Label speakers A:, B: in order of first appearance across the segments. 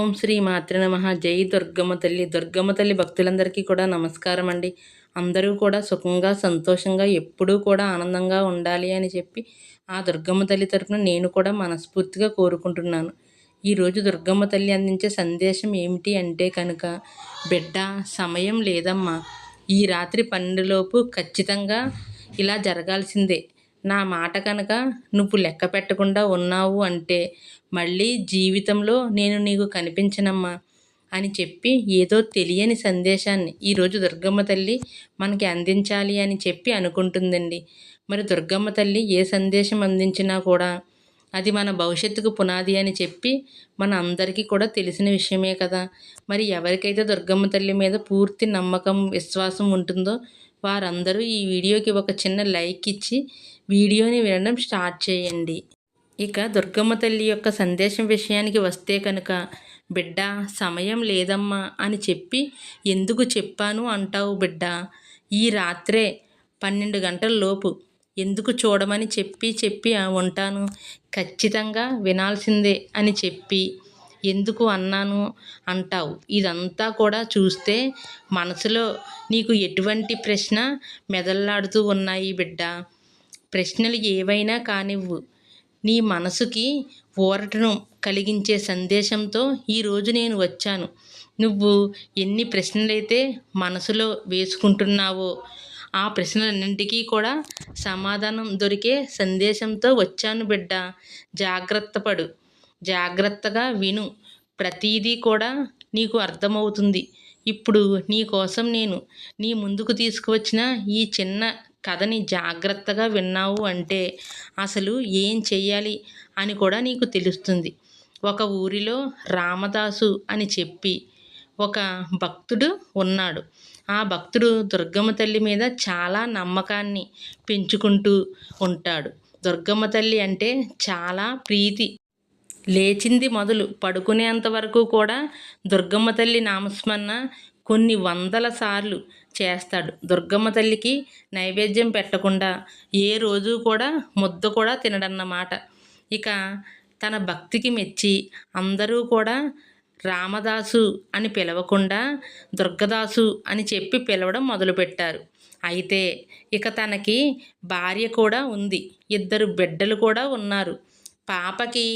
A: ఓం శ్రీ మాతృ నమ. జై దుర్గమ్మ తల్లి. దుర్గమ్మ తల్లి భక్తులందరికీ కూడా నమస్కారం అండి. అందరూ కూడా సుఖంగా సంతోషంగా ఎప్పుడూ కూడా ఆనందంగా ఉండాలి అని చెప్పి ఆ దుర్గమ్మ తల్లి తరఫున నేను కూడా మనస్ఫూర్తిగా కోరుకుంటున్నాను. ఈరోజు దుర్గమ్మ తల్లి అందించే సందేశం ఏమిటి అంటే కనుక బిడ్డ సమయం లేదమ్మా. ఈ రాత్రి పన్నెండులోపు ఖచ్చితంగా ఇలా జరగాల్సిందే. నా మాట కనుక నువ్వు లెక్క పెట్టకుండా ఉన్నావు అంటే మళ్ళీ జీవితంలో నేను నీకు కనిపించనమ్మా అని చెప్పి ఏదో తెలియని సందేశాన్ని ఈరోజు దుర్గమ్మ తల్లి మనకి అందించాలి అని చెప్పి అనుకుంటుందండి. మరి దుర్గమ్మ తల్లి ఏ సందేశం అందించినా కూడా అది మన భవిష్యత్తుకు పునాది అని చెప్పి మన అందరికీ కూడా తెలిసిన విషయమే కదా. మరి ఎవరికైతే దుర్గమ్మ తల్లి మీద పూర్తి నమ్మకం విశ్వాసం ఉంటుందో వారందరూ ఈ వీడియోకి ఒక చిన్న లైక్ ఇచ్చి వీడియోని వినడం స్టార్ట్ చేయండి. ఇక దుర్గమ్మ తల్లి యొక్క సందేశం విషయానికి వస్తే కనుక బిడ్డ సమయం లేదమ్మా అని చెప్పి ఎందుకు చెప్పాను అంటావు బిడ్డ? ఈ రాత్రే పన్నెండు గంటల లోపు ఎందుకు చూడమని చెప్పి చెప్పి ఉంటాను? ఖచ్చితంగా వినాల్సిందే అని చెప్పి ఎందుకు అన్నాను అంటావు? ఇదంతా కూడా చూస్తే మనసులో నీకు ఎటువంటి ప్రశ్న మెదల్లాడుతూ ఉన్నాయి బిడ్డ? ప్రశ్నలు ఏవైనా కానివ్వు. నీ మనసుకి ఊరటను కలిగించే సందేశంతో ఈరోజు నేను వచ్చాను. నువ్వు ఎన్ని ప్రశ్నలైతే మనసులో వేసుకుంటున్నావో ఆ ప్రశ్నలన్నింటికీ కూడా సమాధానం దొరికే సందేశంతో వచ్చాను బిడ్డ. జాగ్రత్త పడు. జాగ్రత్తగా విను. ప్రతీదీ కూడా నీకు అర్థమవుతుంది. ఇప్పుడు నీ కోసం నేను నీ ముందుకు తీసుకువచ్చిన ఈ చిన్న కథని జాగ్రత్తగా విన్నావు అంటే అసలు ఏం చెయ్యాలి అని కూడా నీకు తెలుస్తుంది. ఒక ఊరిలో రామదాసు అని చెప్పి ఒక భక్తుడు ఉన్నాడు. ఆ భక్తుడు దుర్గమ్మ తల్లి మీద చాలా నమ్మకాన్ని పెంచుకుంటూ ఉంటాడు. దుర్గమ్మ తల్లి అంటే చాలా ప్రీతి. లేచింది మొదలు పడుకునేంత వరకు కూడా దుర్గమ్మ తల్లి నామస్మరణ కొన్ని వందల సార్లు చేస్తాడు. దుర్గమ్మ తల్లికి నైవేద్యం పెట్టకుండా ఏ రోజు కూడా ముద్ద కూడా తినడన్నమాట. ఇక తన భక్తికి మెచ్చి అందరూ కూడా రామదాసు అని పిలవకుండా దుర్గదాసు అని చెప్పి పిలవడం మొదలుపెట్టారు. అయితే ఇక తనకి భార్య కూడా ఉంది. ఇద్దరు బిడ్డలు కూడా ఉన్నారు. పాపకి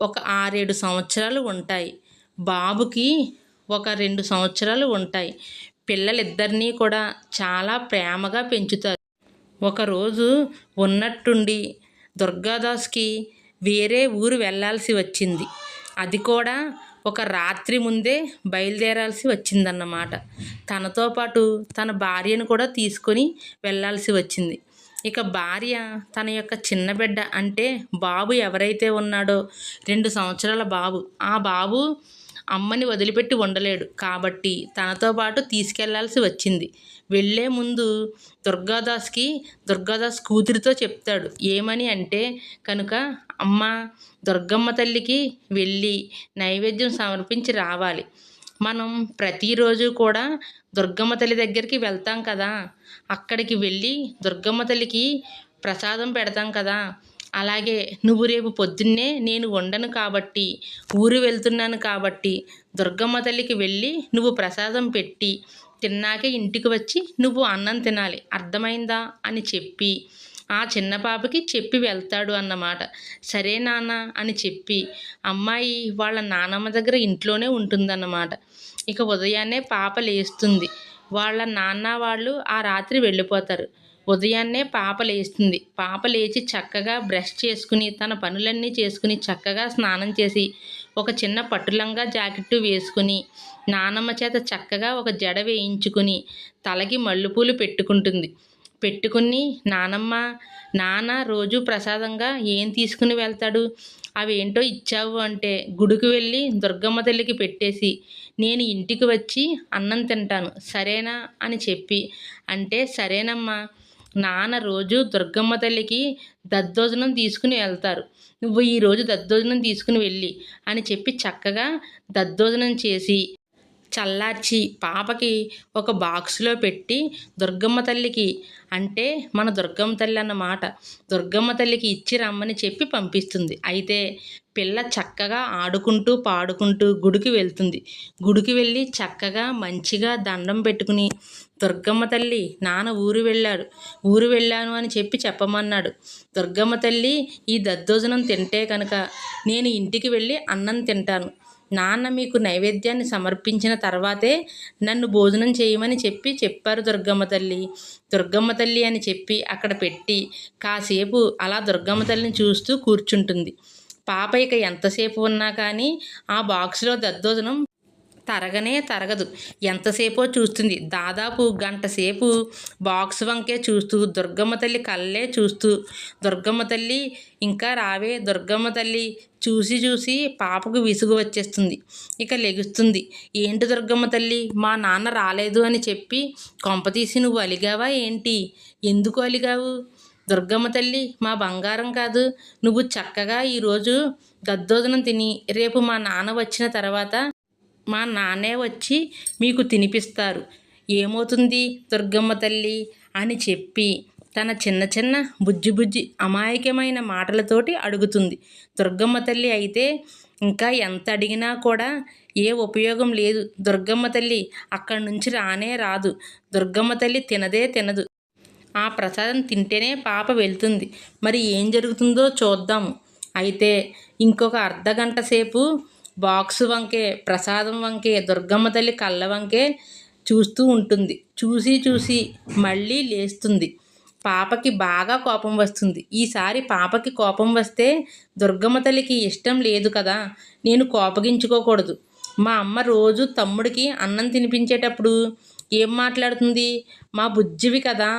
A: ఒక ఆరేడు సంవత్సరాలు ఉంటాయి. బాబుకి ఒక రెండు సంవత్సరాలు ఉంటాయి. పిల్లలిద్దరినీ కూడా చాలా ప్రేమగా పెంచుతారు. ఒకరోజు ఉన్నట్టుండి దుర్గాదాస్కి వేరే ఊరు వెళ్ళాల్సి వచ్చింది. అది కూడా ఒక రాత్రి ముందే బయలుదేరాల్సి వచ్చిందన్నమాట. తనతో పాటు తన భార్యను కూడా తీసుకొని వెళ్ళాల్సి వచ్చింది. ఇక భార్య తన యొక్క చిన్న బిడ్డ అంటే బాబు ఎవరైతే ఉన్నాడో రెండు సంవత్సరాల బాబు. ఆ బాబు అమ్మని వదిలిపెట్టి ఉండలేడు. కాబట్టి తనతో పాటు తీసుకెళ్ళాల్సి వచ్చింది. వెళ్ళే ముందు దుర్గాదాస్కి దుర్గాదాస్ కూతురితో చెప్తాడు. ఏమని అంటే కనుక అమ్మ దుర్గమ్మ తల్లికి వెళ్ళి నైవేద్యం సమర్పించి రావాలి. మనం ప్రతిరోజు కూడా దుర్గమ్మ తల్లి దగ్గరికి వెళ్తాం కదా. అక్కడికి వెళ్ళి దుర్గమ్మ తల్లికి ప్రసాదం పెడతాం కదా. అలాగే నువ్వు రేపు పొద్దున్నే నేను ఉండను కాబట్టి ఊరు వెళ్తున్నాను కాబట్టి దుర్గమ్మ తల్లికి వెళ్ళి నువ్వు ప్రసాదం పెట్టి తిన్నాకే ఇంటికి వచ్చి నువ్వు అన్నం తినాలి. అర్థమైందా? అని చెప్పి ఆ చిన్న పాపకి చెప్పి వెళ్తాడు అన్నమాట. సరే నాన్న అని చెప్పి అమ్మాయి వాళ్ళ నానమ్మ దగ్గర ఇంట్లోనే ఉంటుందన్నమాట. ఇక ఉదయాన్నే పాప లేస్తుంది. వాళ్ళ నాన్న వాళ్ళు ఆ రాత్రి వెళ్ళిపోతారు. ఉదయాన్నే పాప లేస్తుంది. పాప లేచి చక్కగా బ్రష్ చేసుకుని తన పనులన్నీ చేసుకుని చక్కగా స్నానం చేసి ఒక చిన్న పట్టులంగా జాకెట్టు వేసుకుని నానమ్మ చేత చక్కగా ఒక జడ వేయించుకుని తలకి మల్లెపూలు పెట్టుకుంటుంది. పెట్టుకుని నానమ్మ నాన్న రోజు ప్రసాదంగా ఏం తీసుకుని వెళ్తాడు? అవి ఏంటో ఇచ్చావు అంటే గుడికి వెళ్ళి దుర్గమ్మ తల్లికి పెట్టేసి నేను ఇంటికి వచ్చి అన్నం తింటాను సరేనా అని చెప్పి అంటే సరేనమ్మా నాన్న రోజు దుర్గమ్మ తల్లికి దద్దోజనం తీసుకుని వెళ్తారు. నువ్వు ఈరోజు దద్దోజనం తీసుకుని వెళ్ళి అని చెప్పి చక్కగా దద్దోజనం చేసి చల్లార్చి పాపకి ఒక బాక్స్లో పెట్టి దుర్గమ్మ తల్లికి అంటే మన దుర్గమ్మ తల్లి అన్నమాట దుర్గమ్మ తల్లికి ఇచ్చి రమ్మని చెప్పి పంపిస్తుంది. అయితే పిల్ల చక్కగా ఆడుకుంటూ పాడుకుంటూ గుడికి వెళ్తుంది. గుడికి వెళ్ళి చక్కగా మంచిగా దండం పెట్టుకుని దుర్గమ్మ తల్లి నాన్న ఊరు వెళ్ళాడు. ఊరు వెళ్ళాను అని చెప్పి చెప్పమన్నాడు. దుర్గమ్మ తల్లి ఈ దద్దోజనం తింటే కనుక నేను ఇంటికి వెళ్ళి అన్నం తింటాను. నాన్న మీకు నైవేద్యాన్ని సమర్పించిన తర్వాతే నన్ను భోజనం చేయమని చెప్పి చెప్పారు దుర్గమ్మ తల్లి. దుర్గమ్మ తల్లి అని చెప్పి అక్కడ పెట్టి కాసేపు అలా దుర్గమ్మ తల్లిని చూస్తూ కూర్చుంటుంది. పాప ఇక ఎంతసేపు ఉన్నా కానీ ఆ బాక్స్లో దద్దోజనం తరగనే తరగదు. ఎంతసేపో చూస్తుంది. దాదాపు గంటసేపు బాక్స్ వంకే చూస్తూ దుర్గమ్మ తల్లి కళ్ళే చూస్తూ దుర్గమ్మ తల్లి ఇంకా రావే దుర్గమ్మ తల్లి చూసి చూసి పాపకు విసుగు వచ్చేస్తుంది. ఇక లెగుస్తుంది. ఏంటి దుర్గమ్మ తల్లి? మా నాన్న రాలేదు అని చెప్పి కొంపతీసి నువ్వు అలిగావా ఏంటి? ఎందుకు అలిగావు? దుర్గమ్మ తల్లి మా బంగారం కాదు. నువ్వు చక్కగా ఈరోజు దద్దోజనం తిని రేపు మా నాన్న వచ్చిన తర్వాత మా నాన్నే వచ్చి మీకు తినిపిస్తారు. ఏమవుతుంది? దుర్గమ్మ తల్లి అని చెప్పి తన చిన్న చిన్న బుజ్జి బుజ్జి అమాయకమైన మాటలతోటి అడుగుతుంది. దుర్గమ్మ తల్లి అయితే ఇంకా ఎంత అడిగినా కూడా ఏ ఉపయోగం లేదు. దుర్గమ్మ తల్లి అక్కడి నుంచి రానే రాదు. దుర్గమ్మ తల్లి తినదే తినదు. ఆ ప్రసాదం తింటేనే పాప వెళ్తుంది. మరి ఏం జరుగుతుందో చూద్దాము. అయితే ఇంకొక అర్ధ గంట సేపు బాక్స్ వంకే ప్రసాదం వంకే దుర్గమ్మ తల్లి కళ్ళ వంకే చూస్తూ ఉంటుంది. చూసి చూసి మళ్ళీ లేస్తుంది. పాపకి బాగా కోపం వస్తుంది. ఈసారి పాపకి కోపం వస్తే దుర్గమ్మ తల్లికి ఇష్టం లేదు కదా నేను కోపగించుకోకూడదు. మా అమ్మ రోజు తమ్ముడికి అన్నం తినిపించేటప్పుడు ఏం మాట్లాడుతుంది? మా బుజ్జివి కదా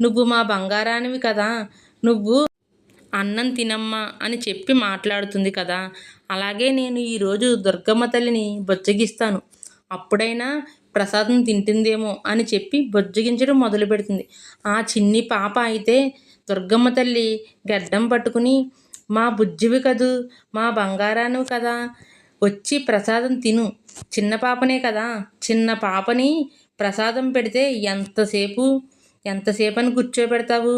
A: నువ్వు మా బంగారానివి కదా నువ్వు అన్నం తినమ్మా అని చెప్పి మాట్లాడుతుంది కదా. అలాగే నేను ఈరోజు దుర్గమ్మ తల్లిని బొచ్చగిస్తాను అప్పుడైనా ప్రసాదం తింటుందేమో అని చెప్పి బొజ్జగించడం మొదలు పెడుతుంది. ఆ చిన్ని పాప అయితే దుర్గమ్మ తల్లి గడ్డం పట్టుకుని మా బుజ్జివి కదూ మా బంగారాను కదా వచ్చి ప్రసాదం తిను. చిన్న పాపనే కదా. చిన్న పాపని ప్రసాదం పెడితే ఎంతసేపు ఎంతసేపని కూర్చోబెడతావు?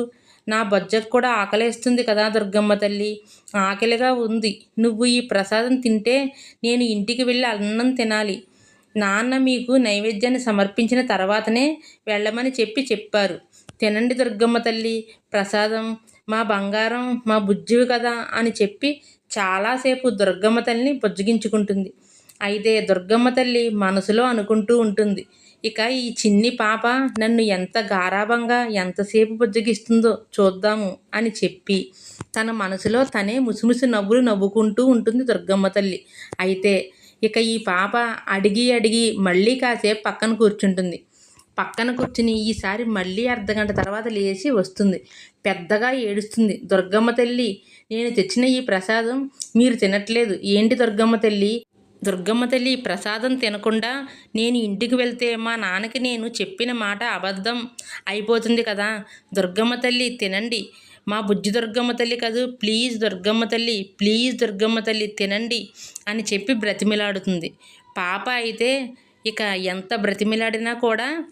A: నా బొజ్జకు కూడా ఆకలేస్తుంది కదా దుర్గమ్మ తల్లి. ఆకలిగా ఉంది. నువ్వు ఈ ప్రసాదం తింటే నేను ఇంటికి వెళ్ళి అన్నం తినాలి. నాన్న మీకు నైవేద్యాన్ని సమర్పించిన తర్వాతనే వెళ్ళమని చెప్పి చెప్పారు. తినండి దుర్గమ్మ తల్లి. ప్రసాదం మా బంగారం మా బుజ్జివి కదా అని చెప్పి చాలాసేపు దుర్గమ్మ తల్లిని బుజ్జగించుకుంటుంది. అయితే దుర్గమ్మ తల్లి మనసులో అనుకుంటూ ఉంటుంది. ఇక ఈ చిన్ని పాప నన్ను ఎంత గారాభంగా ఎంతసేపు బుజ్జగిస్తుందో చూద్దాము అని చెప్పి తన మనసులో తనే ముసిముసి నవ్వులు నవ్వుకుంటూ ఉంటుంది దుర్గమ్మ తల్లి. అయితే ఇక ఈ పాప అడిగి అడిగి మళ్ళీ కాసేపు పక్కన కూర్చుంటుంది. పక్కన కూర్చుని ఈసారి మళ్ళీ అర్ధగంట తర్వాత లేచి వస్తుంది. పెద్దగా ఏడుస్తుంది. దుర్గమ్మ తల్లి నేను తెచ్చిన ఈ ప్రసాదం మీరు తినట్లేదు. ఏంటి దుర్గమ్మ తల్లి? దుర్గమ్మ తల్లి ప్రసాదం తినకుండా నేను ఇంటికి వెళ్తే మా నాన్నకి నేను చెప్పిన మాట అబద్ధం అయిపోతుంది కదా. దుర్గమ్మ తల్లి తినండి. మా బుజ్జి దుర్గమ్మ తల్లి కాదు ప్లీజ్ దుర్గమ్మ తల్లి ప్లీజ్ దుర్గమ్మ తల్లి తినండి అని చెప్పి బ్రతిమిలాడుతుంది. పాప అయితే ఇక ఎంత బ్రతిమిలాడినా కూడా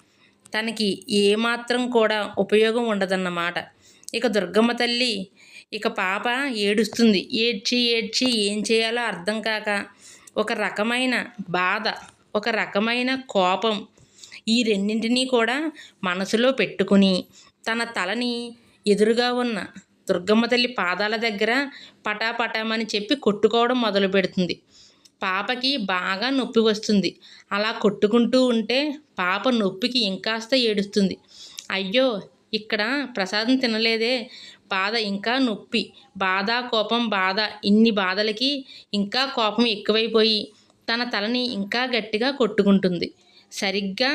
A: తనకి ఏమాత్రం కూడా ఉపయోగం ఉండదన్నమాట. ఇక దుర్గమ్మ తల్లి ఇక పాప ఏడుస్తుంది. ఏడ్చి ఏడ్చి ఏం చేయాలో అర్థం కాక ఒక రకమైన బాధ ఒక రకమైన కోపం ఈ రెండింటినీ కూడా మనసులో పెట్టుకుని తన తలని ఎదురుగా ఉన్న దుర్గమ్మ తల్లి పాదాల దగ్గర పటాపటామని చెప్పి కొట్టుకోవడం మొదలు పెడుతుంది. పాపకి బాగా నొప్పి వస్తుంది. అలా కొట్టుకుంటూ ఉంటే పాప నొప్పికి ఇంకాస్త ఏడుస్తుంది. అయ్యో ఇక్కడ ప్రసాదం తినలేదే బాధ ఇంకా నొప్పి. బాధ కోపం బాధ ఇన్ని బాధలకి ఇంకా కోపం ఎక్కువైపోయి తన తలని ఇంకా గట్టిగా కొట్టుకుంటుంది. సరిగ్గా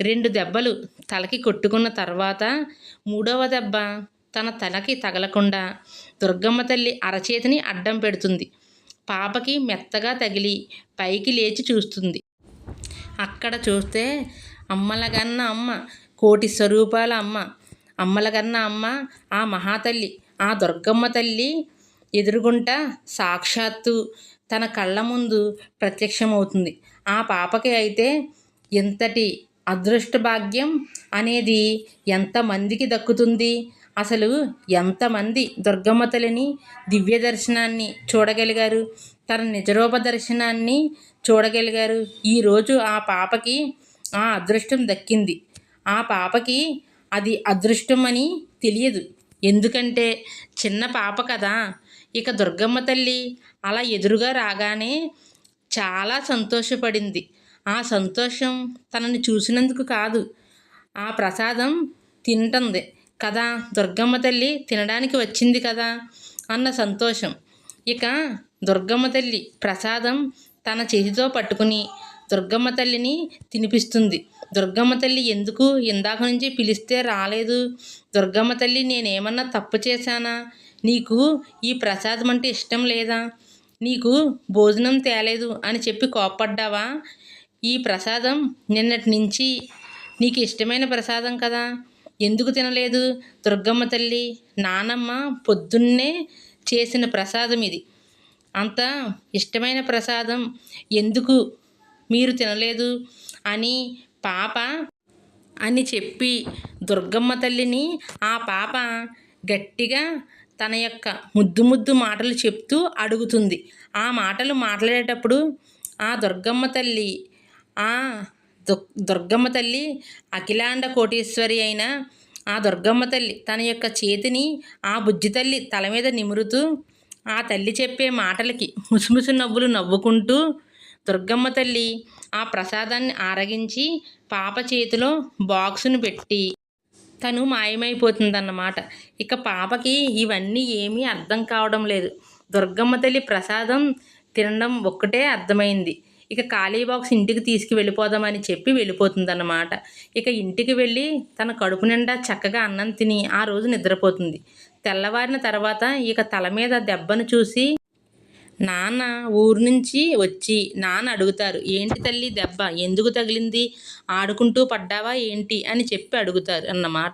A: రెండు దెబ్బలు తలకి కొట్టుకున్న తర్వాత మూడవ దెబ్బ తన తలకి తగలకుండా దుర్గమ్మ తల్లి అరచేతిని అడ్డం పెడుతుంది. పాపకి మెత్తగా తగిలి పైకి లేచి చూస్తుంది. అక్కడ చూస్తే అమ్మలగన్న అమ్మ కోటి స్వరూపాల అమ్మ అమ్మలగన్న అమ్మ ఆ మహాతల్లి ఆ దుర్గమ్మ తల్లి ఎదురుగుంట సాక్షాత్తు తన కళ్ళ ముందు ప్రత్యక్షమవుతుంది. ఆ పాపకి అయితే ఎంతటి అదృష్ట భాగ్యం అనేది ఎంతమందికి దక్కుతుంది? అసలు ఎంతమంది దుర్గమ్మ తల్లిని దివ్య దర్శనాన్ని చూడగలిగారు? తన నిజరూప దర్శనాన్ని చూడగలిగారు? ఈరోజు ఆ పాపకి ఆ అదృష్టం దక్కింది. ఆ పాపకి అది అదృష్టం అని తెలియదు. ఎందుకంటే చిన్న పాప కదా. ఇక దుర్గమ్మ తల్లి అలా ఎదురుగా రాగానే చాలా సంతోషపడింది. ఆ సంతోషం తనని చూసినందుకు కాదు. ఆ ప్రసాదం తింటుంది. కదా దుర్గమ్మ తల్లి తినడానికి వచ్చింది కదా అన్న సంతోషం. ఇక దుర్గమ్మ తల్లి ప్రసాదం తన చేతితో పట్టుకుని దుర్గమ్మ తల్లిని తినిపిస్తుంది. దుర్గమ్మ తల్లి ఎందుకు ఇందాక నుంచి పిలిస్తే రాలేదు? దుర్గమ్మ తల్లి నేనేమన్నా తప్పు చేశానా? నీకు ఈ ప్రసాదం అంటే ఇష్టం లేదా? నీకు భోజనం తేలేదు అని చెప్పి కోప్పడ్డావా? ఈ ప్రసాదం నిన్నటి నుంచి నీకు ఇష్టమైన ప్రసాదం కదా? ఎందుకు తినలేదు? దుర్గమ్మ తల్లి నానమ్మ పొద్దున్నే చేసిన ప్రసాదం ఇది. అంత ఇష్టమైన ప్రసాదం ఎందుకు మీరు తినలేదు అని పాప అని చెప్పి దుర్గమ్మ తల్లిని ఆ పాప గట్టిగా తన యొక్క ముద్దు ముద్దు మాటలు చెప్తూ అడుగుతుంది. ఆ మాటలు మాట్లాడేటప్పుడు ఆ దుర్గమ్మ తల్లి ఆ దుర్గమ్మ తల్లి అఖిలాండ కోటేశ్వరి అయిన ఆ దుర్గమ్మ తల్లి తన యొక్క చేతిని ఆ బుజ్జి తల్లి తల మీద నిమురుతూ ఆ తల్లి చెప్పే మాటలకి ముసుముసు నవ్వులు నవ్వుకుంటూ దుర్గమ్మ తల్లి ఆ ప్రసాదాన్ని ఆరగించి పాప చేతిలో బాక్సును పెట్టి తను మాయమైపోతుందన్నమాట. ఇక పాపకి ఇవన్నీ ఏమీ అర్థం కావడం లేదు. దుర్గమ్మ తల్లి ప్రసాదం తినడం ఒక్కటే అర్థమైంది. ఇక ఖాళీ బాక్స్ ఇంటికి తీసుకు వెళ్ళిపోదామని చెప్పి వెళ్ళిపోతుందన్నమాట. ఇక ఇంటికి వెళ్ళి తన కడుపు నిండా చక్కగా అన్నం తిని ఆ రోజు నిద్రపోతుంది. తెల్లవారిన తర్వాత ఇక తల మీద దెబ్బను చూసి నాన్న ఊరు నుంచి వచ్చి నాన్న అడుగుతారు ఏంటి తల్లి దెబ్బ? ఎందుకు తగిలింది? ఆడుకుంటూ పడ్డావా ఏంటి? అని చెప్పి అడుగుతారు అన్నమాట.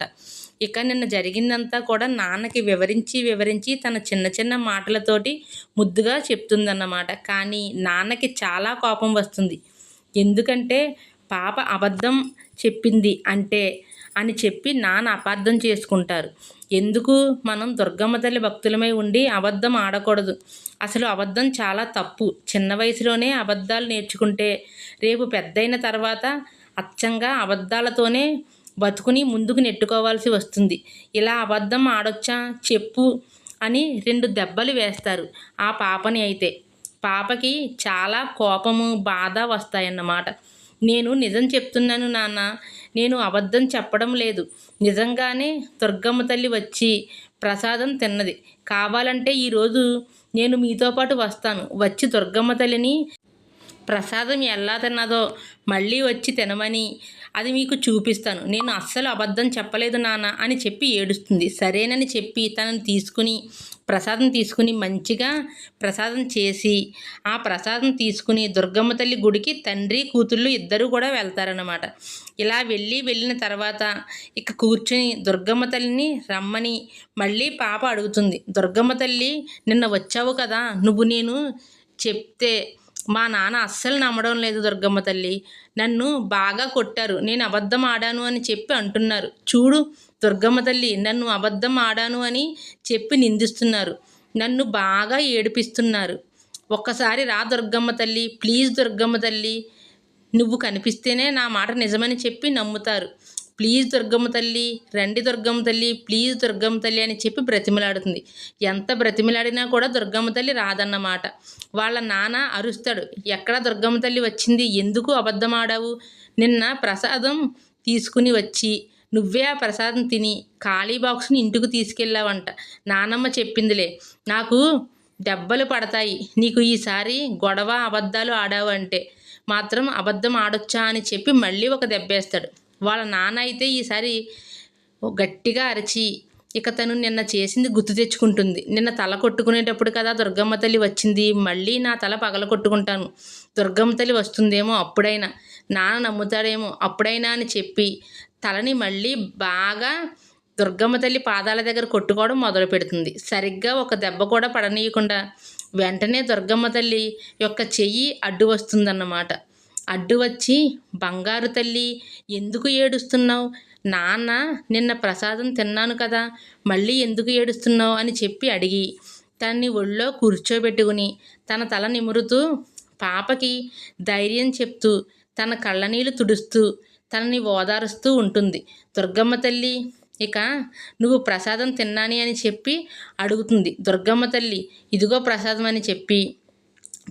A: ఇక నిన్న జరిగిందంతా కూడా నాన్నకి వివరించి వివరించి తన చిన్న చిన్న మాటలతోటి ముద్దుగా చెప్తుందన్నమాట. కానీ నాన్నకి చాలా కోపం వస్తుంది. ఎందుకంటే పాప అబద్ధం చెప్పింది అంటే అని చెప్పి నాన్న అపార్థం చేసుకుంటారు. ఎందుకు మనం దుర్గమ్మ తల్లి భక్తులమై ఉండి అబద్ధం ఆడకూడదు? అసలు అబద్ధం చాలా తప్పు. చిన్న వయసులోనే అబద్ధాలు నేర్చుకుంటే రేపు పెద్దయిన తర్వాత అచ్చంగా అబద్ధాలతోనే బతుకుని ముందుకు నెట్టుకోవాల్సి వస్తుంది. ఇలా అబద్ధం ఆడొచ్చా? చెప్పు అని రెండు దెబ్బలు వేస్తారు. ఆ పాపని అయితే. పాపకి చాలా కోపము బాధ వస్తాయన్నమాట. నేను నిజం చెప్తున్నాను నాన్న. నేను అబద్ధం చెప్పడం లేదు. నిజంగానే దుర్గమ్మ తల్లి వచ్చి ప్రసాదం తిన్నది. కావాలంటే ఈరోజు నేను మీతో పాటు వస్తాను. వచ్చి దుర్గమ్మ తల్లిని ప్రసాదం ఎలా తిన్నదో మళ్ళీ వచ్చి తినమని అది మీకు చూపిస్తాను. నేను అస్సలు అబద్ధం చెప్పలేదు నాన్న అని చెప్పి ఏడుస్తుంది. సరేనని చెప్పి తనని తీసుకుని ప్రసాదం తీసుకుని మంచిగా ప్రసాదం చేసి ఆ ప్రసాదం తీసుకుని దుర్గమ్మ తల్లి గుడికి తండ్రి కూతుళ్ళు ఇద్దరు కూడా వెళ్తారనమాట ఇలా వెళ్ళి వెళ్ళిన తర్వాత ఇక కూర్చుని దుర్గమ్మ తల్లిని రమ్మని మళ్ళీ పాప అడుగుతుంది. దుర్గమ్మ తల్లి నిన్న వచ్చావు కదా నువ్వు నేను చెప్తే మా నాన్న అస్సలు నమ్మడం లేదు దుర్గమ్మ తల్లి. నన్ను బాగా కొట్టారు. నేను అబద్ధం ఆడాను అని చెప్పి అంటున్నారు. చూడు దుర్గమ్మ తల్లి నన్ను అబద్ధం ఆడాను అని చెప్పి నిందిస్తున్నారు. నన్ను బాగా ఏడిపిస్తున్నారు. ఒక్కసారి రా దుర్గమ్మ తల్లి ప్లీజ్ దుర్గమ్మ తల్లి. నువ్వు కనిపిస్తేనే నా మాట నిజమని చెప్పి నమ్ముతారు. ప్లీజ్ దుర్గమ్మ తల్లి రండి దుర్గమ్మ తల్లి ప్లీజ్ దుర్గమ్మ తల్లి అని చెప్పి బ్రతిమలాడుతుంది. ఎంత బ్రతిమలాడినా కూడా దుర్గమ్మ తల్లి రాదన్నమాట. వాళ్ళ నాన్న అరుస్తాడు ఎక్కడ దుర్గమ్మ తల్లి వచ్చింది? ఎందుకు అబద్ధం ఆడావు నిన్న ప్రసాదం తీసుకుని వచ్చి నువ్వే ఆ ప్రసాదం తిని ఖాళీ బాక్స్ని ఇంటికి తీసుకెళ్ళావంట. నానమ్మ చెప్పిందిలే నాకు దెబ్బలు పడతాయి నీకు ఈసారి గొడవ అబద్ధాలు ఆడావు అంటే మాత్రం అబద్ధం ఆడొచ్చా? అని చెప్పి మళ్ళీ ఒక దెబ్బేస్తాడు. వాళ్ళ నాన్న అయితే ఈసారి గట్టిగా అరిచి ఇక తను నిన్న చేసింది గుర్తు తెచ్చుకుంటుంది. నిన్న తల కొట్టుకునేటప్పుడు కదా దుర్గమ్మ తల్లి వచ్చింది. మళ్ళీ నా తల పగల కొట్టుకుంటాను. దుర్గమ్మ తల్లి వస్తుందేమో అప్పుడైనా. నాన్న నమ్ముతాడేమో అప్పుడైనా అని చెప్పి తలని మళ్ళీ బాగా దుర్గమ్మ తల్లి పాదాల దగ్గర కొట్టుకోవడం మొదలు పెడుతుంది. సరిగ్గా ఒక దెబ్బ కూడా పడనీయకుండా వెంటనే దుర్గమ్మ తల్లి యొక్క చెయ్యి అడ్డు వస్తుందన్నమాట. అడ్డు వచ్చి బంగారు తల్లి ఎందుకు ఏడుస్తున్నావు? నాన్న నిన్న ప్రసాదం తిన్నాను కదా మళ్ళీ ఎందుకు ఏడుస్తున్నావు? అని చెప్పి అడిగి తన్ని ఒళ్ళో కూర్చోబెట్టుకుని తన తల నిమురుతూ పాపకి ధైర్యం చెప్తూ తన కళ్ళనీళ్ళు తుడుస్తూ తనని ఓదారుస్తూ ఉంటుంది. దుర్గమ్మ తల్లి ఇక నువ్వు ప్రసాదం తిన్నాని అని చెప్పి అడుగుతుంది. దుర్గమ్మ తల్లి ఇదిగో ప్రసాదం అని చెప్పి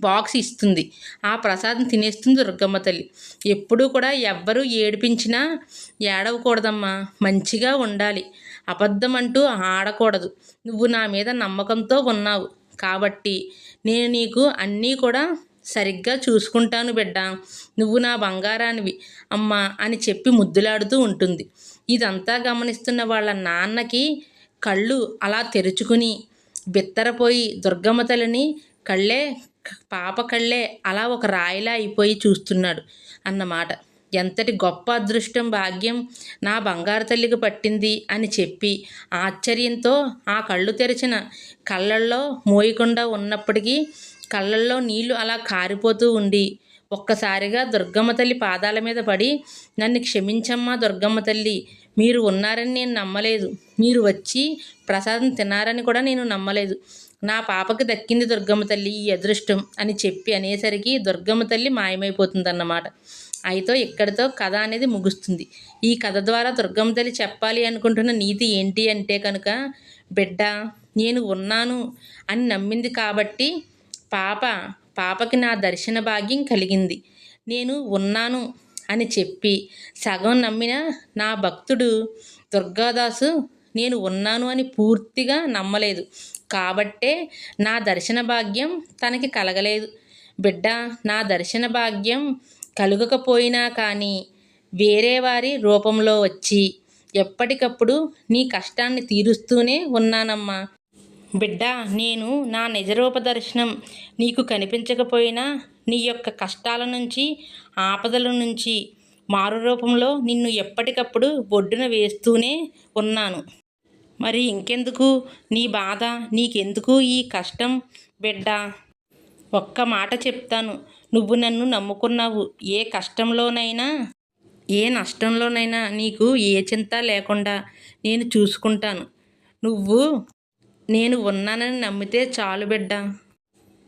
A: బాక్స్ ఇస్తుంది. ఆ ప్రసాదం తినేస్తుంది దుర్గమ్మ తల్లి. ఎప్పుడూ కూడా ఎవ్వరూ ఏడిపించినా ఏడవకూడదమ్మా. మంచిగా ఉండాలి. అబద్ధం అంటూ ఆడకూడదు. నువ్వు నా మీద నమ్మకంతో ఉన్నావు. కాబట్టి నేను నీకు అన్నీ కూడా సరిగ్గా చూసుకుంటాను బిడ్డ. నువ్వు నా బంగారానివి. అమ్మా అని చెప్పి ముద్దులాడుతూ ఉంటుంది. ఇదంతా గమనిస్తున్న వాళ్ళ నాన్నకి కళ్ళు అలా తెరుచుకుని బిత్తరపోయి దుర్గమ్మ తల్లిని కళ్ళే పాప కళ్ళే అలా ఒక రాయిలా అయిపోయి చూస్తున్నాడు అన్నమాట. ఎంతటి గొప్ప అదృష్టం భాగ్యం నా బంగారు తల్లికి పట్టింది అని చెప్పి ఆశ్చర్యంతో ఆ కళ్ళు తెరిచిన కళ్ళల్లో మోయకుండా ఉన్నప్పటికీ కళ్ళల్లో నీళ్ళు అలా కారిపోతూ ఉండి ఒక్కసారిగా దుర్గమ్మ తల్లి పాదాల మీద పడి నన్ను క్షమించమ్మా దుర్గమ్మ తల్లి మీరు ఉన్నారని నేను నమ్మలేదు. మీరు వచ్చి ప్రసాదం తిన్నారని కూడా నేను నమ్మలేదు. నా పాపకి దక్కింది దుర్గమ్మ తల్లి ఈ అదృష్టం అని చెప్పి అనేసరికి దుర్గమ్మ తల్లి మాయమైపోతుందన్నమాట. అయితే ఇక్కడితో కథ అనేది ముగుస్తుంది. ఈ కథ ద్వారా దుర్గమ్మ తల్లి చెప్పాలి అనుకుంటున్న నీతి ఏంటి అంటే కనుక బిడ్డ నేను ఉన్నాను అని నమ్మింది కాబట్టి పాప పాపకి నా దర్శన భాగ్యం కలిగింది. నేను ఉన్నాను అని చెప్పి సగం నమ్మిన నా భక్తుడు దుర్గాదాసు నేను ఉన్నాను అని పూర్తిగా నమ్మలేదు. కాబట్టే నా దర్శన భాగ్యం తనకి కలగలేదు. బిడ్డ నా దర్శన భాగ్యం కలుగకపోయినా కానీ వేరే వారి రూపంలో వచ్చి ఎప్పటికప్పుడు నీ కష్టాన్ని తీరుస్తూనే ఉన్నానమ్మా. బిడ్డ నేను నా నిజరూప దర్శనం నీకు కనిపించకపోయినా నీ యొక్క కష్టాల నుంచి ఆపదల నుంచి మారు రూపంలో నిన్ను ఎప్పటికప్పుడు బొడ్డున వేస్తూనే ఉన్నాను. మరి ఇంకెందుకు? నీ బాధ నీకెందుకు ఈ కష్టం? బిడ్డ ఒక్క మాట చెప్తాను. నువ్వు నన్ను నమ్ముకున్నావు. ఏ కష్టంలోనైనా ఏ నష్టంలోనైనా నీకు ఏ చింత లేకుండా నేను చూసుకుంటాను. నువ్వు నేను ఉన్నానని నమ్మితే చాలు బిడ్డ.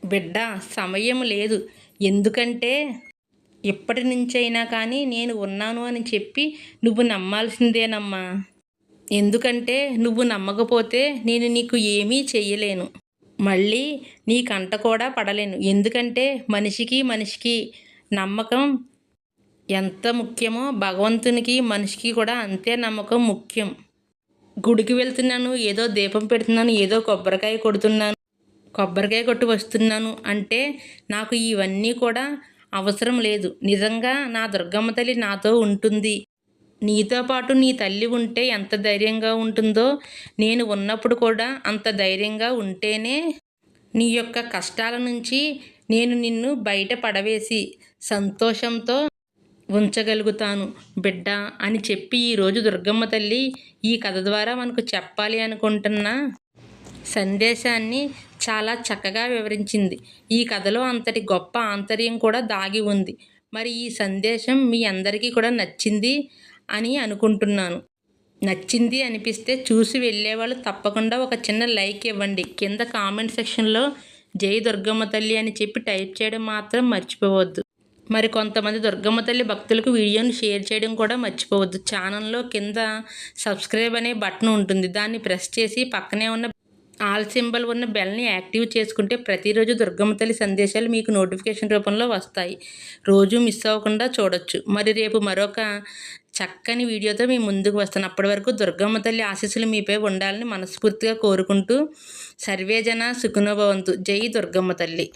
A: బిడ్డ సమయం లేదు. ఎందుకంటే ఇప్పటి నుంచైనా కానీ నేను ఉన్నాను అని చెప్పి నువ్వు నమ్మాల్సిందేనమ్మా. ఎందుకంటే నువ్వు నమ్మకపోతే నేను నీకు ఏమీ చెయ్యలేను. మళ్ళీ నీ కంట కూడా పడలేను. ఎందుకంటే మనిషికి మనిషికి నమ్మకం ఎంత ముఖ్యమో భగవంతునికి మనిషికి కూడా అంతే నమ్మకం ముఖ్యం. గుడికి వెళ్తున్నాను ఏదో దీపం పెడుతున్నాను ఏదో కొబ్బరికాయ కొడుతున్నాను. కొబ్బరికాయ కొట్టి వస్తున్నాను అంటే నాకు ఇవన్నీ కూడా అవసరం లేదు. నిజంగా నా దుర్గమ్మ తల్లి నాతో ఉంటుంది. నీతో పాటు నీ తల్లి ఉంటే ఎంత ధైర్యంగా ఉంటుందో నేను ఉన్నప్పుడు కూడా అంత ధైర్యంగా ఉంటేనే నీ యొక్క కష్టాల నుంచి నేను నిన్ను బయట పడవేసి సంతోషంతో ఉంచగలుగుతాను. బిడ్డ అని చెప్పి ఈరోజు దుర్గమ్మ తల్లి ఈ కథ ద్వారా మనకు చెప్పాలి అనుకుంటున్న. సందేశాన్ని చాలా చక్కగా వివరించింది. ఈ కథలో అంతటి గొప్ప ఆంతర్యం కూడా దాగి ఉంది. మరి ఈ సందేశం మీ అందరికీ కూడా నచ్చింది అని అనుకుంటున్నాను. నచ్చింది అనిపిస్తే చూసి వెళ్ళేవాళ్ళు తప్పకుండా ఒక చిన్న లైక్ ఇవ్వండి. కింద కామెంట్ సెక్షన్లో జై దుర్గమ్మ తల్లి అని చెప్పి టైప్ చేయడం మాత్రం మర్చిపోవద్దు. మరి కొంతమంది దుర్గమ్మ తల్లి భక్తులకు వీడియోని షేర్ చేయడం కూడా మర్చిపోవద్దు. ఛానల్లో కింద సబ్స్క్రైబ్ అనే బటన్ ఉంటుంది. దాన్ని ప్రెస్ చేసి పక్కనే ఉన్న ఆల్ సింబల్ ఉన్న బెల్ని యాక్టివ్ చేసుకుంటే ప్రతిరోజు దుర్గమ్మ తల్లి సందేశాలు మీకు నోటిఫికేషన్ రూపంలో వస్తాయి. రోజు మిస్ అవ్వకుండా చూడొచ్చు. మరి రేపు మరొక చక్కని వీడియోతో మీ ముందుకు వస్తాను. అప్పటి వరకు దుర్గమ్మ తల్లి ఆశీస్సులు మీపై ఉండాలని మనస్ఫూర్తిగా కోరుకుంటూ సర్వేజన సుఖనుభవంతు జై దుర్గమ్మ తల్లి.